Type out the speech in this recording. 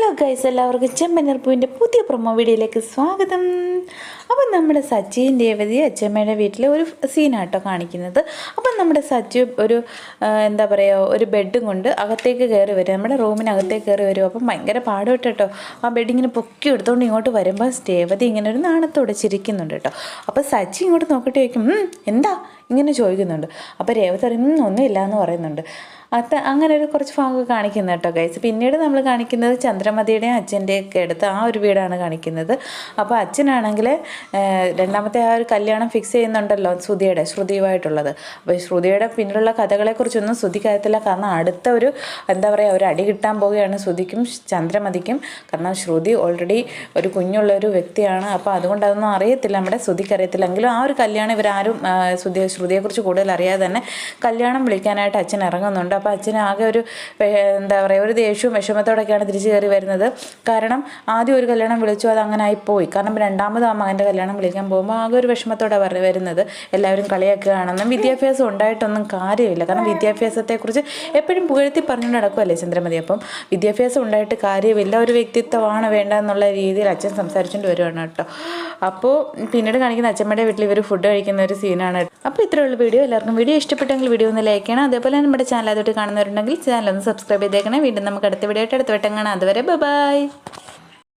Hello guys എല്ലാവർക്കും ചെമ്പനർപ്പൂവിന്റെ പുതിയ promo വീഡിയോയിലേക്ക് സ്വാഗതം. അപ്പം നമ്മുടെ സച്ചിൻ രേവതിയും അച്ഛമ്മയുടെ വീട്ടിൽ ഒരു സീനാട്ടോ കാണിക്കുന്നത്. അപ്പം നമ്മുടെ സച്ചു ഒരു എന്താ പറയുക ഒരു ബെഡും കൊണ്ട് അകത്തേക്ക് കയറി വരും. നമ്മുടെ റൂമിനകത്തേക്ക് കയറി വരും. അപ്പം ഭയങ്കര പാടുപെട്ട് കേട്ടോ. ആ ബെഡ് ഇങ്ങനെ പൊക്കി എടുത്തുകൊണ്ട് ഇങ്ങോട്ട് വരുമ്പോൾ രേവതി ഇങ്ങനെ ഒരു നാണത്തോടെ ചിരിക്കുന്നുണ്ട് കേട്ടോ. അപ്പോൾ സച്ചി ഇങ്ങോട്ട് നോക്കിയിട്ട് ചോദിക്കും എന്താ? ഇങ്ങനെ ചോദിക്കുന്നുണ്ട്. അപ്പോൾ രേവതി പറയും "ഉം, ഒന്നുമില്ല എന്ന് പറയുന്നുണ്ട്. അത് അങ്ങനെ ഒരു കുറച്ച് ഭാഗമൊക്കെ കാണിക്കുന്നത് കേട്ടോ ഗൈസ് പിന്നീട് നമ്മൾ കാണിക്കുന്നത് ചന്ദ്രമതിയുടെയും അച്ഛന്റെയും ഒക്കെ അടുത്ത് ആ ഒരു വീടാണ് കാണിക്കുന്നത്. അപ്പോൾ അച്ഛനാണെങ്കിൽ രണ്ടാമത്തെ ആ ഒരു കല്യാണം ഫിക്സ് ചെയ്യുന്നുണ്ടല്ലോ ശ്രുതിയുടെ ശ്രുതിയുമായിട്ടുള്ളത്. അപ്പോൾ ശ്രുതിയുടെ പിന്നിലുള്ള കഥകളെക്കുറിച്ചൊന്നും ശ്രുതിക്ക് കാരണം അടുത്ത ഒരു എന്താ പറയുക ഒരു അടി കിട്ടാൻ പോവുകയാണ് ശ്രുതിക്കും ചന്ദ്രമതിക്കും. കാരണം ശ്രുതി ഓൾറെഡി ഒരു കുഞ്ഞുള്ള ഒരു വ്യക്തിയാണ്. അപ്പോൾ അതുകൊണ്ട് അതൊന്നും അറിയത്തില്ല നമ്മുടെ ശ്രുതിക്ക് അറിയത്തില്ല എങ്കിലും ആ ഒരു കല്യാണം ഇവരാരും ശ്രുതി ശ്രുതിയെക്കുറിച്ച് കൂടുതൽ അറിയാതെ തന്നെ കല്യാണം വിളിക്കാനായിട്ട് അച്ഛൻ ഇറങ്ങുന്നുണ്ട്. അപ്പോൾ അച്ഛൻ ആകെ ഒരു എന്താ പറയുക ഒരു ദേഷ്യവും വിഷമത്തോടൊക്കെയാണ് തിരിച്ചു കയറി വരുന്നത്. കാരണം ആദ്യം ഒരു കല്യാണം വിളിച്ചു അത് അങ്ങനെ ആയിപ്പോയി കാരണം രണ്ടാമത് ആ മകന്റെ കല്യാണം വിളിക്കാൻ പോകുമ്പോൾ ആകെ ഒരു വിഷമത്തോടെ പറഞ്ഞു വരുന്നത് എല്ലാവരും കളിയാക്കുകയാണെന്നും വിദ്യാഭ്യാസം ഉണ്ടായിട്ടൊന്നും കാര്യമില്ല. കാരണം വിദ്യാഭ്യാസത്തെക്കുറിച്ച് എപ്പോഴും പുകഴ്ത്തി പറഞ്ഞുകൊണ്ട് നടക്കുമല്ലേ ചന്ദ്രമതി? അപ്പം വിദ്യാഭ്യാസം ഉണ്ടായിട്ട് കാര്യമില്ല ഒരു വ്യക്തിത്വമാണ് വേണ്ട എന്നുള്ള രീതിയിൽ അച്ഛൻ സംസാരിച്ചുകൊണ്ട് വരുവാണ് കേട്ടോ. അപ്പോൾ പിന്നീട് കാണിക്കുന്ന അച്ഛമ്മയുടെ വീട്ടിൽ ഇവർ ഫുഡ് കഴിക്കുന്ന ഒരു സീനാണ് അപ്പോൾ ഇത്രയുള്ള വീഡിയോ. എല്ലാവർക്കും വീഡിയോ ഇഷ്ടപ്പെട്ടെങ്കിൽ വീഡിയോ ഒന്ന് ലൈക്ക് ചെയ്യണം. അതേപോലെ നമ്മുടെ ചാനൽ അതോട്ട് കാണുന്നവരുണ്ടെങ്കിൽ ചാനൽ ഒന്ന് സബ്സ്ക്രൈബ് ചെയ്തേക്കണേ. വീണ്ടും നമുക്ക് അടുത്ത വീഡിയോ ആയിട്ട് അടുത്ത വട്ടം കാണാം. അതുവരെ ബൈ